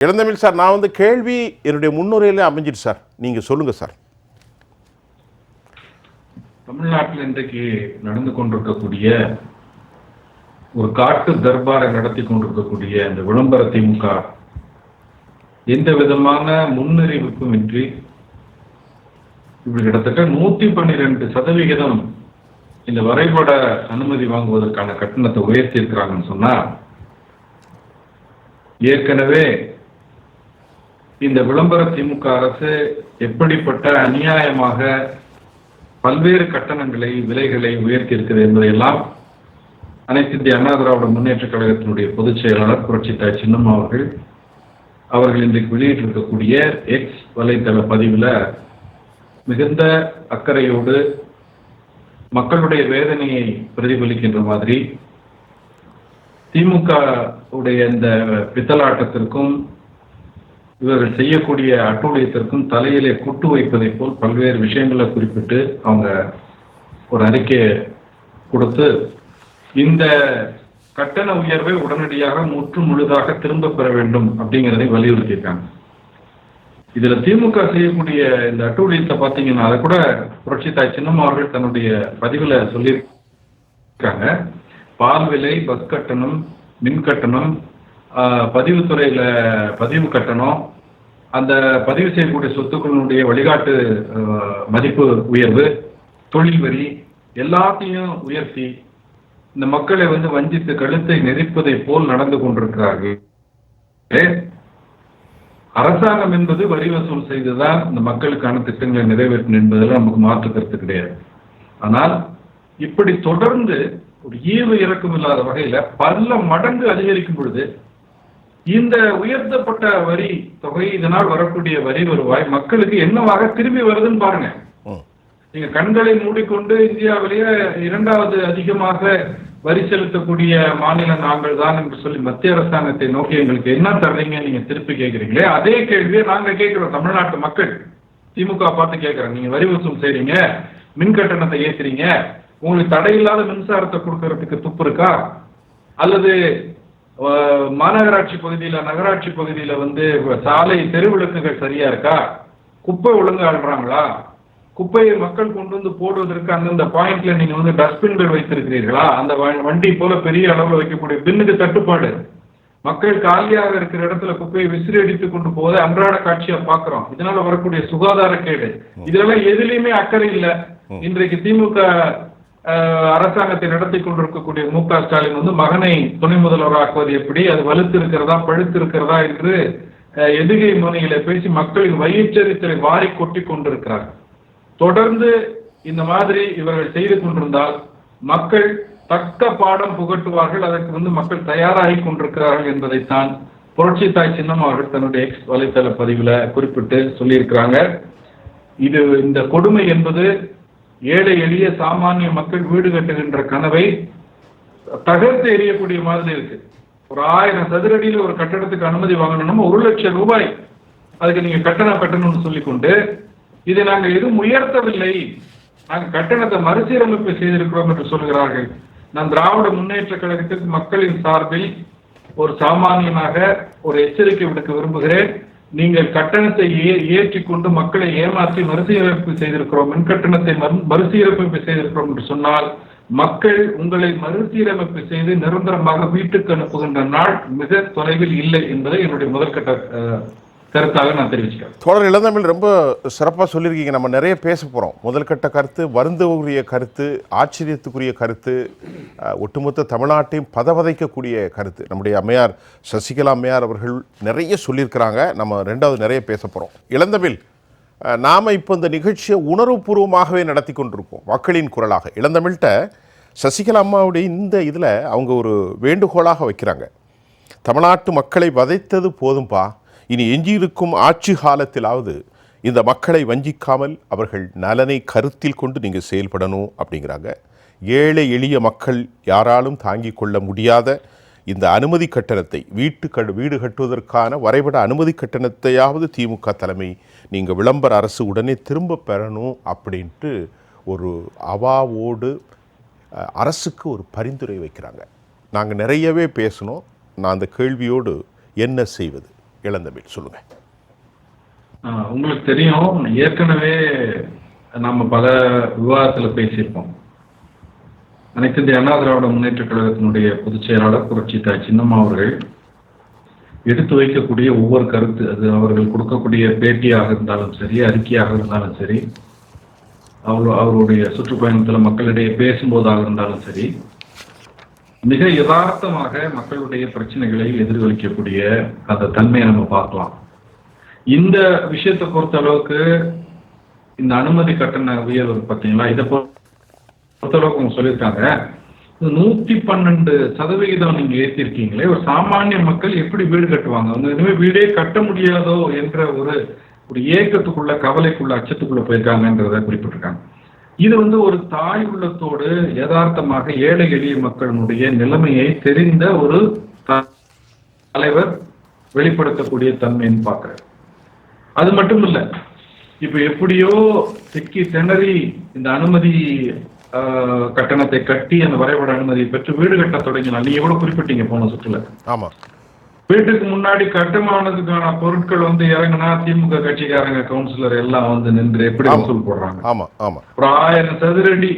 இளந்தமிழ் sir நான் வந்து கேள்வி என்னுடைய முன்னுரையிலே அமைஞ்சிட்டு சார். நீங்கள் சொல்லுங்கள் சார். தமிழ்நாட்டில் இன்றைக்கு நடந்து கொண்டிருக்கக்கூடிய ஒரு காட்டு தர்பாரை நடத்தி கொண்டிருக்கக்கூடிய இந்த விளம்பர திமுக எந்த விதமான முன்னறிவிப்பும் இன்றி இப்படி கிட்டத்தட்ட நூத்தி பன்னிரெண்டு சதவிகிதம் இந்த வரைபட அனுமதி வாங்குவதற்கான கட்டணத்தை உயர்த்தி இருக்கிறாங்கன்னு சொன்னா ஏற்கனவே இந்த விளம்பர திமுக அரசு எப்படிப்பட்ட அநியாயமாக பல்வேறு கட்டணங்களை விலைகளை உயர்த்தி இருக்கிறது என்பதையெல்லாம் அனைத்து இந்திய அண்ணா திராவிட முன்னேற்ற கழகத்தினுடைய பொதுச் செயலாளர் புரட்சி தாய் சின்னம்மா அவர்கள் அவர்கள் இன்றைக்கு வெளியிட்டிருக்கக்கூடிய எக்ஸ் வலைத்தள பதிவில் மிகுந்த அக்கறையோடு மக்களுடைய வேதனையை பிரதிபலிக்கின்ற மாதிரி திமுக உடைய இந்த பித்தலாட்டத்திற்கும் இவர்கள் செய்யக்கூடிய அட்டூழியத்திற்கும் தலையிலே குட்டு வைப்பதைப் போல் பல்வேறு விஷயங்களை குறிப்பிட்டு அவங்க ஒரு அறிக்கையை கொடுத்து இந்த கட்டண உயர்வை உடனடியாக முற்று முழுதாக திரும்ப பெற வேண்டும் அப்படிங்கிறதை வலியுறுத்தியிருக்காங்க. இதுல திமுக செய்யக்கூடிய இந்த அட்டூழியத்தை பார்த்தீங்கன்னா அதை கூட புரட்சி தாய் சின்னம்மா அவர்கள் தன்னுடைய பதிவுல சொல்லியிருக்காங்க. பால் விலை பஸ் கட்டணம் மின் கட்டணம் பதிவுத்துறையில் பதிவு கட்டணம். அந்த பதிவு செய்யக்கூடிய சொத்துக்களினுடைய வழிகாட்டு மதிப்பு உயர்வு தொழில் வரி எல்லாத்தையும் உயர்த்தி இந்த மக்களை வந்து வஞ்சித்து கழுத்தை நெரிப்பதை போல் நடந்து கொண்டிருக்கிறார்கள். அரசாங்கம் என்பது வரி வசூல் செய்துதான் இந்த மக்களுக்கான திட்டங்களை நிறைவேற்றும் என்பதில் நமக்கு மாற்று கருத்து கிடையாது. ஆனால் இப்படி தொடர்ந்து ஒரு ஈவு இறக்கம் இல்லாத வகையில பல மடங்கு அதிகரிக்கும் பொழுது இந்த உயர்த்தப்பட்ட வரி தொகை இதனால் வரக்கூடிய வரி வருவாய் மக்களுக்கு என்னவாக திரும்பி வருதுன்னு பாருங்க. நீங்க கண்களை மூடிக்கொண்டு இந்தியாவிலேயே இரண்டாவது அதிகமாக வரி செலுத்தக்கூடிய மாநிலம் நாங்கள் தான் என்று சொல்லி மத்திய அரசாங்கத்தை நோக்கி எங்களுக்கு என்ன தர்றீங்க நீங்க திருப்பி கேட்குறீங்களே அதே கேள்வியை நாங்க கேட்கிறோம் தமிழ்நாட்டு மக்கள். திமுக பார்த்து கேட்கிறோம் நீங்க வரி வசூல் செய்றீங்க மின் கட்டணத்தை ஏத்துறீங்க உங்களுக்கு தடையில்லாத மின்சாரத்தை கொடுக்கறதுக்கு துப்பு இருக்கா? அல்லது மாநகராட்சி பகுதியில நகராட்சி பகுதியில வந்து சாலை தெருவிளக்குகள் சரியா இருக்கா? குப்பை ஒழுங்கா அள்ளுறாங்களா குப்பையை மக்கள் கொண்டு வந்து போடுவதற்கு அந்தந்த பாயிண்ட்ல நீங்க வந்து டஸ்ட்பின்கள் வைத்திருக்கிறீர்களா? அந்த வண்டி போல பெரிய அளவுல வைக்கக்கூடிய பின்னுக்கு தட்டுப்பாடு. மக்கள் காலியாக இருக்கிற இடத்துல குப்பையை விசிறி அடித்து கொண்டு போவதை அன்றாட காட்சியா பாக்குறோம் இதனால வரக்கூடிய சுகாதார கேடு. இதெல்லாம் எதுலயுமே அக்கறை இல்ல. இன்றைக்கு திமுக அரசாங்கத்தை நடத்தி கொண்டிருக்கக்கூடிய மு க ஸ்டாலின் வந்து மகனை துணை முதல்வராக்குவது எப்படி? அது வலுத்து இருக்கிறதா பழுத்து இருக்கிறதா என்று எதுகை முனையில பேசி மக்களின் வயிற்றறித்தலை வாரி கொட்டி கொண்டிருக்கிறார். தொடர்ந்து இந்த மாதிரி இவர்கள் செய்து கொண்டிருந்தால் மக்கள் தக்க பாடம் புகட்டுவார்கள் அதற்கு வந்து மக்கள் தயாராகி கொண்டிருக்கிறார்கள் என்பதைத்தான் புரட்சி தாய் சின்னம் அவர்கள் தன்னுடைய எக்ஸ் வலைத்தள பதிவுல குறிப்பிட்டு சொல்லியிருக்கிறாங்க. இது இந்த கொடுமை என்பது ஏழை எளிய சாமானிய மக்கள் வீடு கட்டுகின்ற கனவை தகர்த்து எறியக்கூடிய மாதிரி இருக்கு. ஒரு ஆயிரம் சதுரடியில் ஒரு கட்டடத்துக்கு அனுமதி வாங்கணும்னா ஒரு லட்சம் ரூபாய் அதுக்கு நீங்க கட்டணம் கட்டணும்னு சொல்லிக்கொண்டு இதை நாங்கள் எதுவும் உயர்த்தவில்லை. நாங்கள் கட்டணத்தை மறுசீரமைப்பு செய்திருக்கிறோம் என்று சொல்கிறார்கள் நான் திராவிட முன்னேற்ற கழகத்திற்கு மக்களின் சார்பில் ஒரு சாமானியனாக ஒரு எச்சரிக்கை விடுக்க விரும்புகிறேன். நீங்கள் கட்டணத்தை ஏ- ஏற்றிக்கொண்டு மக்களை ஏமாற்றி மறுசீரமைப்பு செய்திருக்கிறோம் மின் கட்டணத்தை மறு- மறுசீரமைப்பு செய்திருக்கிறோம் என்று சொன்னால் மக்கள் உங்களை மறுசீரமைப்பு செய்து நிரந்தரமாக வீட்டுக்கு அனுப்புகின்ற நாள் மிக தொலைவில் இல்லை என்பதை என்னுடைய முதற்கட்ட அஹ், கருத்தாக நான் தெரிவிச்சுக்கிறேன். தொடர் இளந்தமிழ் ரொம்ப சிறப்பாக சொல்லியிருக்கீங்க. நம்ம நிறைய பேச போகிறோம் முதல் கட்ட கருத்து வருந்தவுரிய கருத்து ஆச்சரியத்துக்குரிய கருத்து ஒட்டுமொத்த தமிழ்நாட்டையும் பதவதைக்கக்கூடிய கருத்து. நம்முடைய அம்மையார் சசிகலா அம்மையார் அவர்கள் நிறைய சொல்லியிருக்கிறாங்க. நம்ம ரெண்டாவது நிறைய பேச போகிறோம் இளந்தமிழ் நாம் நாம இப்போ இந்த நிகழ்ச்சியை உணர்வுபூர்வமாகவே நடத்தி கொண்டிருக்கோம். மக்களின் குரலாக. இளந்தமிழ்கிட்ட சசிகலா அம்மாவுடைய இந்த இதில் அவங்க ஒரு வேண்டுகோளாக வைக்கிறாங்க. தமிழ்நாட்டு மக்களை வதைத்தது போதும்பா? இனி எஞ்சியிருக்கும் ஆட்சி காலத்திலாவது இந்த மக்களை வஞ்சிக்காமல் அவர்கள் நலனை கருத்தில் கொண்டு நீங்கள் செயல்படணும் அப்படிங்கிறாங்க. ஏழை எளிய மக்கள் யாராலும் தாங்கிக் கொள்ள முடியாத இந்த அனுமதி கட்டணத்தை வீட்டு க வீடு கட்டுவதற்கான வரைபட அனுமதி கட்டணத்தையாவது திமுக தலைமை நீங்கள் விளம்பர அரசு உடனே திரும்ப பெறணும் அப்படின்ட்டு ஒரு அவாவோடு அரசுக்கு ஒரு பரிந்துரை வைக்கிறாங்க. நாங்கள் நிறையவே பேசணும் நான் அந்த கேள்வியோடு என்ன செய்வது? இளந்தமிழ் சொல்லுங்க. உங்களுக்கு தெரியும் ஏற்கனவே நம்ம பல விவாதத்துல பேசியிருப்போம். அனைத்து இந்திய அண்ணா திராவிட முன்னேற்ற கழகத்தினுடைய பொதுச் செயலாளர் புரட்சி தாய் சின்னம்மா அவர்கள் எடுத்து வைக்கக்கூடிய ஒவ்வொரு கருத்து அது அவர்கள் கொடுக்கக்கூடிய பேட்டியாக இருந்தாலும் சரி அறிக்கையாக இருந்தாலும் சரி அவர் அவருடைய சுற்றுப்பயணத்தில் மக்களிடையே பேசும்போதாக இருந்தாலும் சரி மிக யதார்த்தமாக மக்களுடைய பிரச்சனைகளை எதிர்கொலிக்கக்கூடிய அந்த தன்மையை நம்ம பார்க்கலாம். இந்த விஷயத்தை பொறுத்த அளவுக்கு இந்த அனுமதி கட்டண உயர்வு பார்த்தீங்களா? இதை பொறுத்த அளவுக்கு அவங்க சொல்லியிருக்காங்க. நூத்தி பன்னெண்டு சதவிகிதம் நீங்க ஏற்றிருக்கீங்களே ஒரு சாமானிய மக்கள் எப்படி வீடு கட்டுவாங்க? அவங்க இனிமேல் வீடே கட்ட முடியாதோ என்ற ஒரு ஒரு ஏக்கத்துக்குள்ள கவலைக்குள்ள அச்சத்துக்குள்ள போயிருக்காங்கன்றத குறிப்பிட்டிருக்காங்க. இது வந்து ஒரு தாய் உள்ளத்தோடு யதார்த்தமாக ஏழை எளிய மக்களினுடைய நிலைமையை தெரிந்த ஒரு த- தலைவர் வெளிப்படுத்தக்கூடிய தன்மைன்னு பார்க்கிறேன். அது மட்டும் இல்ல இப்ப எப்படியோ சிக்கி திணறி இந்த அனுமதி ஆஹ், கட்டணத்தை கட்டி அந்த வரைபட அனுமதியை பெற்று வீடு கட்ட தொடங்கினார். நீங்க கூட குறிப்பிட்டீங்க போன சுற்றுல. ஆமா வீட்டுக்கு முன்னாடி கட்டுமானத்துக்கான பொருட்கள் வந்து இறங்குனா திமுக கட்சிக்காரங்க கவுன்சிலர் எல்லாம் வந்து நின்று எப்படி. வசூல் போடுறாங்க? ஆமா ஆமா. ஒரு ஆயிரம் சதுரடி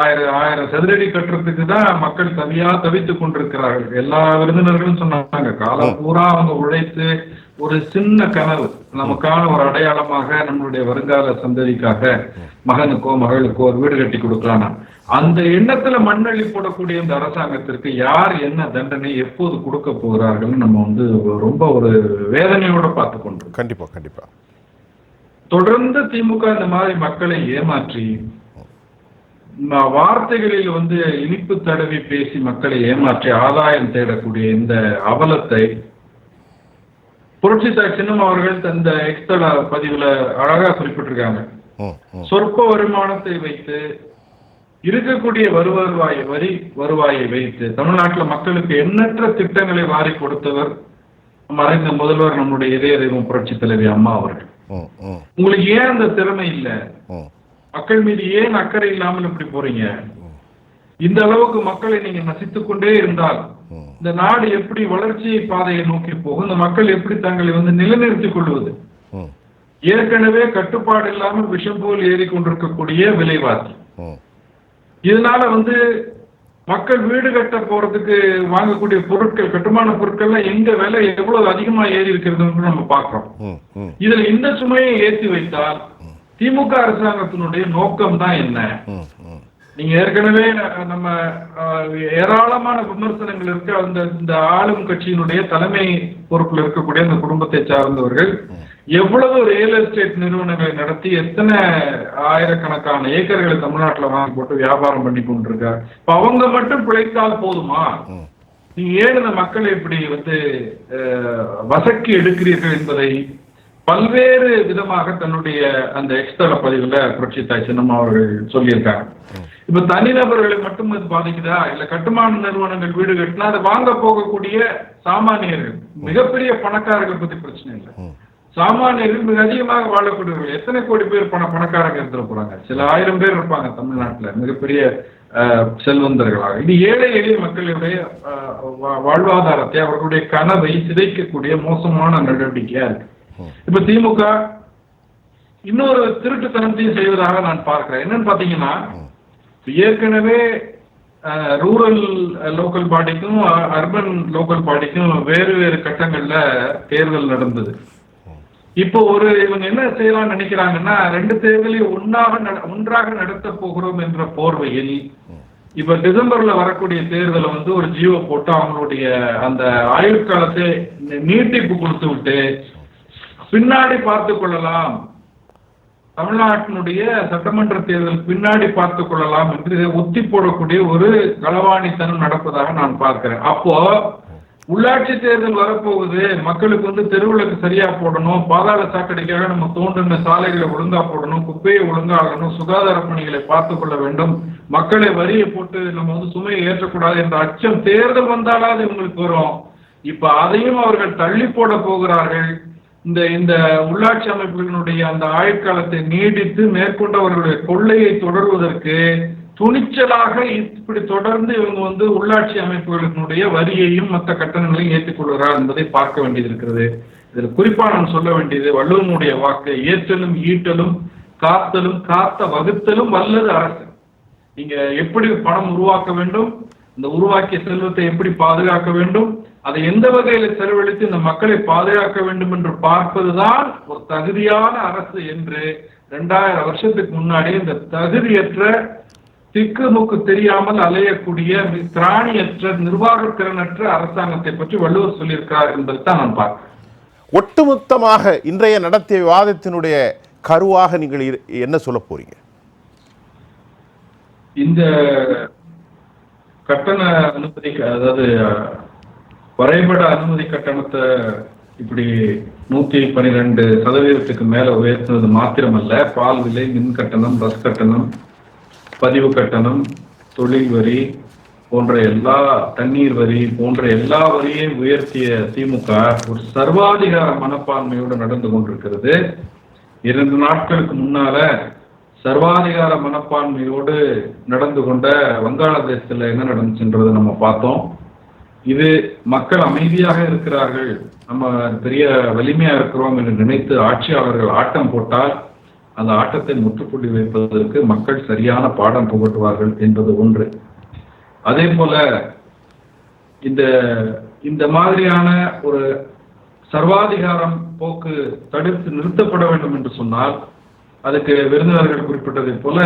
ஆயிரம் ஆயிரம் சதுரடி கட்டுறதுக்கு தான் மக்கள் தவியா தவித்துக் கொண்டிருக்கிறார்கள். எல்லா விருந்தினர்களும் சொன்னாங்க காலம் பூரா அவங்க உழைத்து ஒரு சின்ன கனவு. நமக்கான ஒரு அடையாளமாக நம்மளுடைய வருங்கால சந்ததிக்காக மகனுக்கோ மகளுக்கோ ஒரு வீடு கட்டி கொடுக்கலாம் அந்த எண்ணத்துல மண்ணள்ளி போடக்கூடிய இந்த அரசாங்கத்திற்கு யார் என்ன தண்டனை எப்போது கொடுக்க போகிறார்கள் நம்ம வந்து ரொம்ப ஒரு வேதனையோட பார்த்து கொண்டிருக்கோம். கண்டிப்பா கண்டிப்பா. தொடர்ந்து திமுக இந்த மாதிரி மக்களை ஏமாற்றி வார்த்தைகளில் வந்து இனிப்பு தடவி பேசி மக்களை ஏமாற்றி ஆதாயம் தேடக்கூடிய இந்த அவலத்தை புரட்சி தாய் சின்னம் அவர்கள் இந்த எக்ஸ்தல பதிவுல அழகா குறிப்பிட்டிருக்காங்க. சொற்ப வருமானத்தை வைத்து இருக்கக்கூடிய வருவாய் வரி வருவாயை வைத்து தமிழ்நாட்டுல மக்களுக்கு எண்ணற்ற திட்டங்களை வாரி கொடுத்தவர் மறைந்த முதல்வர் நம்முடைய இதய தெய்வம் புரட்சி தலைவி அம்மா அவர்கள். உங்களுக்கு ஏன் அந்த திறமை இல்ல? மக்கள் மீது ஏன் அக்கறை இல்லாமல் இப்படி போறீங்க? இந்த அளவுக்கு மக்களை நீங்க நசித்துக் கொண்டே இருந்தால். இந்த நாடு எப்படி வளர்ச்சி பாதையை நோக்கி போகும் இந்த மக்கள் எப்படி தங்களை வந்து நிலைநிறுத்திக் கொள்வது? ஏற்கனவே கட்டுப்பாடு இல்லாமல் விஷம் போல் ஏறிக்கொண்டிருக்கக்கூடிய விலைவாசி. ம். இதனால வந்து மக்கள் வீடு கட்ட போறதுக்கு வாங்கக்கூடிய பொருட்கள் கட்டுமான பொருட்கள்லாம் எங்க விலை எவ்வளவு அதிகமா ஏறி இருக்கிறதுன்னு நம்ம பார்க்கிறோம். ம் ம். இதுல இந்த சுமையை ஏற்றி வைத்தால் திமுக அரசாங்கத்தினுடைய நோக்கம் தான் என்ன நீங்க ஏற்கனவே நம்ம அஹ், ஏராளமான விமர்சனங்கள் இருக்க அந்த இந்த ஆளும் கட்சியினுடைய தலைமை பொறுப்பில் இருக்கக்கூடிய அந்த குடும்பத்தை சார்ந்தவர்கள் எவ்வளவு ரியல் எஸ்டேட் நிறுவனங்களை நடத்தி எத்தனை ஆயிரக்கணக்கான ஏக்கர்களை தமிழ்நாட்டுல வாங்கி போட்டு வியாபாரம் பண்ணி கொண்டிருக்காங்க இப்ப அவங்க மட்டும் பிழைத்தால் போதுமா? நீ நீங்க ஏன் இந்த மக்களை இப்படி வந்து வசக்கி எடுக்கிறீர்கள் என்பதை பல்வேறு விதமாக தன்னுடைய அந்த எக்ஸ்தல பதிவுல புரட்சி தாய் சின்னம்மா அவர்கள் சொல்லியிருக்காங்க. இப்ப தனிநபர்களை மட்டும் இது பாதிக்குதா? இல்ல கட்டுமான நிறுவனங்கள் வீடு கட்டினா அதை வாங்க போகக்கூடிய சாமானியர்கள் மிகப்பெரிய பணக்காரர்கள் பத்தி பிரச்சனை இல்லை. சாமானியர்கள் மிக அதிகமாக வாழக்கூடியவர்கள். எத்தனை கோடி பேர் பண பணக்காரங்க இருந்துட போறாங்க? சில ஆயிரம் பேர் இருப்பாங்க தமிழ்நாட்டுல மிகப்பெரிய அஹ், செல்வந்தர்களாக. இது ஏழை எளிய மக்களுடைய வாழ்வாதாரத்தை அவர்களுடைய கனவை சிதைக்கக்கூடிய மோசமான நடவடிக்கையா இருக்கு. இப்ப திமுக இன்னொரு திருட்டுத்தனத்தையும் செய்வதாக நான் பார்க்கிறேன். என்னன்னு பாத்தீங்கன்னா ஏற்கனவே ரூரல் லோக்கல் பாடிக்கும் அர்பன் லோக்கல் பாடிக்கும் வேறு வேறு கட்டங்கள்ல தேர்தல் நடந்தது. இப்போ ஒரு இவங்க என்ன செய்யலாம்னு நினைக்கிறாங்கன்னா ரெண்டு தேர்தலையும் ஒன்றாக நட- ஒன்றாக நடத்த போகிறோம் என்ற போர்வையில் இப்ப டிசம்பர்ல வரக்கூடிய தேர்தலை வந்து ஒரு ஜியோ போட்டு அவங்களுடைய அந்த ஆயுட்காலத்தை நீட்டிப்பு கொடுத்து விட்டு பின்னாடி பார்த்து கொள்ளலாம். தமிழ்நாட்டினுடைய சட்டமன்ற தேர்தல் பின்னாடி பார்த்துக் கொள்ளலாம் என்று ஒத்தி போடக்கூடிய ஒரு களவாணித்தனம் நடப்பதாக நான் பார்க்கிறேன். அப்போ உள்ளாட்சி தேர்தல் வரப்போகுது. மக்களுக்கு வந்து தெருவிளக்கு சரியா போடணும். பாதாள சாக்கடைக்காக நம்ம தோன்றின சாலைகளை ஒழுங்கா போடணும். குப்பையை ஒழுங்கா ஆகணும் சுகாதார பணிகளை பார்த்து கொள்ள வேண்டும். மக்களை வரியை போட்டு நம்ம வந்து சுமையை ஏற்றக்கூடாது என்ற அச்சம் தேர்தல் வந்தாலாவது இவங்களுக்கு வரும். இப்ப அதையும் அவர்கள் தள்ளி போட போகிறார்கள். இந்த இந்த உள்ளாட்சி அமைப்புகளினுடைய அந்த ஆயுட்காலத்தை நீடித்து மேற்கொண்டு அவர்களுடைய கொள்ளையை தொடர்வதற்கு துணிச்சலாக இப்படி தொடர்ந்து இவங்க வந்து உள்ளாட்சி அமைப்புகளினுடைய வரியையும் மற்ற கட்டணங்களையும் ஏற்றுக்கொள்கிறார் என்பதை பார்க்க வேண்டியது இருக்கிறது இதில் குறிப்பாக நான் சொல்ல வேண்டியது வள்ளுவனுடைய வாக்கு ஏற்றலும் ஈட்டலும் காத்தலும் காத்த வகுத்தலும் வல்லது அரசு. நீங்க எப்படி பணம் உருவாக்க வேண்டும்? இந்த உருவாக்கிய செல்வத்தை எப்படி பாதுகாக்க வேண்டும்? அதை எந்த வகையில செலவழித்து இந்த மக்களை பாதுகாக்க வேண்டும் என்று பார்ப்பதுதான் ஒரு தகுதியான அரசு என்று ரெண்டாயிரம் வருஷத்துக்கு முன்னாடி இந்த தகுதியற்ற திக்குமுக்கு தெரியாமல் அலையக்கூடிய திராணியற்ற நிர்வாகத்திறனற்ற அரசாங்கத்தை பற்றி வள்ளுவர் சொல்லியிருக்கார் என்பதை தான் நான் பார்க்கிறேன். ஒட்டுமொத்தமாக இன்றைய நடத்திய விவாதத்தினுடைய கருவாக நீங்கள் என்ன சொல்ல போறீங்க? இந்த கட்டண அனுமதி க- அதாவது வரைபட அனுமதி கட்டணத்தை இப்படி நூத்தி பன்னிரெண்டு சதவீதத்துக்கு மேல உயர்த்தினது மாத்திரமல்ல. பால் விலை மின் கட்டணம் பஸ் கட்டணம் பதிவு கட்டணம் தொழில் வரி போன்ற எல்லா தண்ணீர் வரி போன்ற எல்லா வரியையும் உயர்த்திய திமுக ஒரு சர்வாதிகார மனப்பான்மையோடு நடந்து கொண்டிருக்கிறது. இரண்டு நாட்களுக்கு முன்னால சர்வாதிகார மனப்பான்மையோடு நடந்து கொண்ட வங்காளதேசத்தில் என்ன நடந்துச்சுன்றதை நம்ம பார்த்தோம். இது மக்கள் அமைதியாக இருக்கிறார்கள். நம்ம பெரிய வலிமையா இருக்கிறோம் என்று நினைத்து ஆட்சியாளர்கள் ஆட்டம் போட்டால் அந்த ஆட்டத்தை முற்றுப்புள்ளி வைப்பதற்கு மக்கள் சரியான பாடம் புகட்டுவார்கள் என்பது ஒன்று. அதே போல இந்த இந்த மாதிரியான ஒரு சர்வாதிகாரம் போக்கு தடுத்து நிறுத்தப்பட வேண்டும் என்று சொன்னால் அதுக்கு விருந்தினர்கள் குறிப்பிட்டதை போல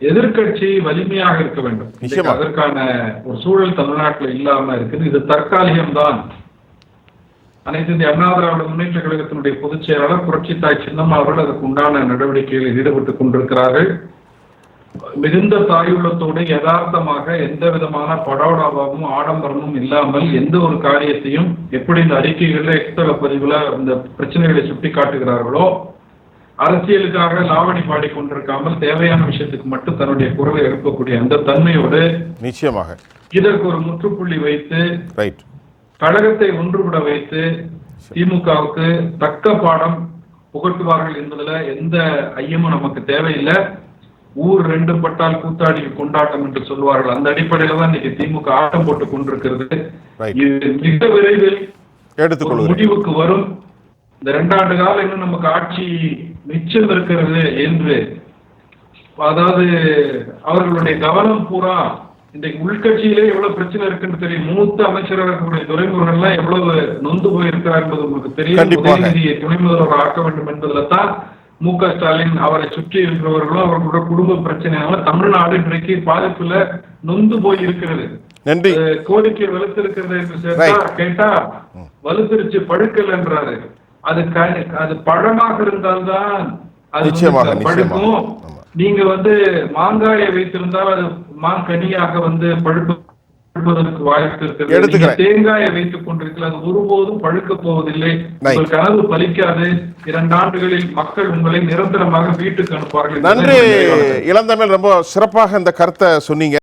எதிர்க்கட்சி வலிமையாக இருக்க வேண்டும். அதற்கான ஒரு சூழல் தமிழ்நாட்டில் இல்லாம இருக்குது. இது தற்காலிகம்தான். அனைத்து இந்திய அண்ணா திராவிட முன்னேற்ற கழகத்தினுடைய பொதுச் செயலாளர் புரட்சி தாய் சின்னம்மா அவர்கள் அதற்கு உண்டான நடவடிக்கைகளில் ஈடுபட்டுக் கொண்டிருக்கிறார்கள். மிகுந்த தாயுள்ளத்தோடு யதார்த்தமாக எந்த விதமான படோடாவும் ஆடம்பரமும் இல்லாமல் எந்த ஒரு காரியத்தையும் எப்படி இந்த அறிக்கைகள்ல எக்ஸ்தல பதிவுல இந்த பிரச்சனைகளை சுட்டி காட்டுகிறார்களோ அரசியலுக்காக லாவணி பாடிக் கொண்டிருக்காமல் தேவையான விஷயத்துக்கு மட்டும் தன்னுடைய குரலை எழுப்பக்கூடிய அந்த தன்மையோடு நிச்சயமாக. இதற்கு ஒரு முற்றுப்புள்ளி வைத்து கழகத்தை ஒன்றுபட வைத்து திமுகவுக்கு தக்க பாடம் புகட்டுவார்கள் என்பதுல எந்த ஐயமும் நமக்கு தேவையில்லை. ஊர் ரெண்டு பட்டால் கூத்தாடி கொண்டாட்டம் என்று சொல்வார்கள் அந்த அடிப்படையில தான் இன்னைக்கு திமுக ஆட்டம் போட்டுக் கொண்டிருக்கிறது. இது மிக விரைவில் முடிவுக்கு வரும். இந்த ரெண்டாண்டு காலம் இன்னும் நமக்கு ஆட்சி மிச்சம் இருக்கிறது என்று. அதாவது அவர்களுடைய கவனம் பூரா இன்றைக்கு உள்கட்சியிலே எவ்வளவு பிரச்சனை இருக்குன்னு தெரியும். மூத்த அமைச்சராக இருக்கக்கூடிய துறைமுருகன் எல்லாம் எவ்வளவு நொந்து போயிருக்கிறார் என்பது உங்களுக்கு தெரியும். உதயநிதியை துணை முதல்வர் ஆக்க வேண்டும் என்பதுல தான் மு க ஸ்டாலின் அவரை சுற்றி இருக்கிறவர்களும் அவர்களுடைய குடும்ப பிரச்சனையால தமிழ்நாடு இன்றைக்கு பாதிப்புல நொந்து போய் இருக்கிறது நன்றி கோரிக்கை வலுத்திருக்கிறது என்று. கேட்டா வலுத்திருச்சு பழுக்கல் என்றாரு அது அது பழமாக இருந்தால்தான் அது நிச்சயமாக. பழுக்கும். நீங்க வந்து மாங்காயை வைத்திருந்தால் அது மாங்கனியாக வந்து பழுப்பதற்கு வாய்ப்பு இருக்கிறது. தேங்காயை வைத்துக் கொண்டிருக்கல அது ஒருபோதும் பழுக்க போவதில்லை. உங்கள் கனவு பலிக்காது இரண்டு ஆண்டுகளில் மக்கள் உங்களை நிரந்தரமாக வீட்டுக்கு அனுப்புவார்கள் நன்றி. இளந்தமிழ் ரொம்ப சிறப்பாக இந்த கருத்தை சொன்னீங்க